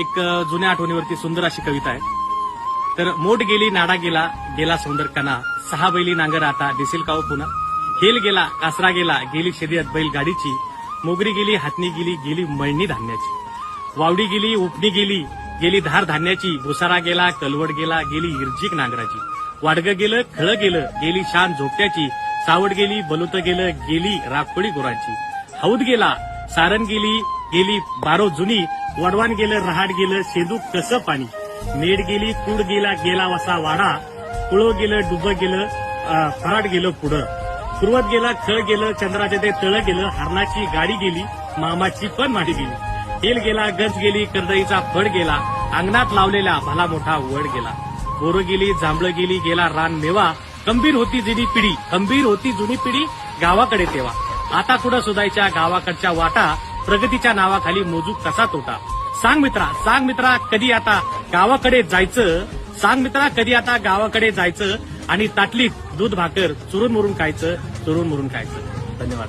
एक जुन्या आठवणीवरती सुंदर अशी कविता आहे. तर मोठ गेली नाडा गेला गेला सुंदर कणा सहा बैली नांगर आता दिसेल का हो पुन्हा? हेल गेला कासरा गेला गेली शर्यत बैल गाडीची. मोगरी गेली हातनी गेली गेली मळणी धान्याची. वावडी गेली उपणी गेली गेली धार धान्याची. भुसारा गेला कलवड गेला गेली हिरजीक नांगराची. वाडगं गेलं खळं गेलं गेली शान झोपट्याची. सावड गेली बलुत गेलं गेली राखोळी गुरांची. हौद गेला सारण गेली गेली बारो जुनी. वडवान गेलं रहाड गेलं शेदू कसं पाणी? मेड गेली कुड गेला गेला वसा वाडा. कुळो गेलं डुबं गेलं फराट गेलं पुढं. सुरुवात गेला खळ गेलं चंद्राचे ते तळ गेलं हरणाची गाडी गेली मामाची पण माडी गेली. तेल गेला गज गेली कर्दईचा फड गेला अंगणात लावलेला भला मोठा वड गेला. बोरं गेली जांभळं गेली गेला रान मेवा. गंभीर होती जुनी पिढी गंभीर होती जुनी पिढी गावाकडे तेव्हा. आता कुठं सुधायच्या गावाकडच्या वाटा प्रगतीच्या नावाखाली मोजू कसा तोटा? सांग मित्रा सांग मित्रा कधी आता गावाकडे जायचं? सांग मित्रा कधी आता गावाकडे जायचं? आणि ताटलीत दूध भाकर चुरून मुरून खायचं चुरून मुरून खायचं. धन्यवाद.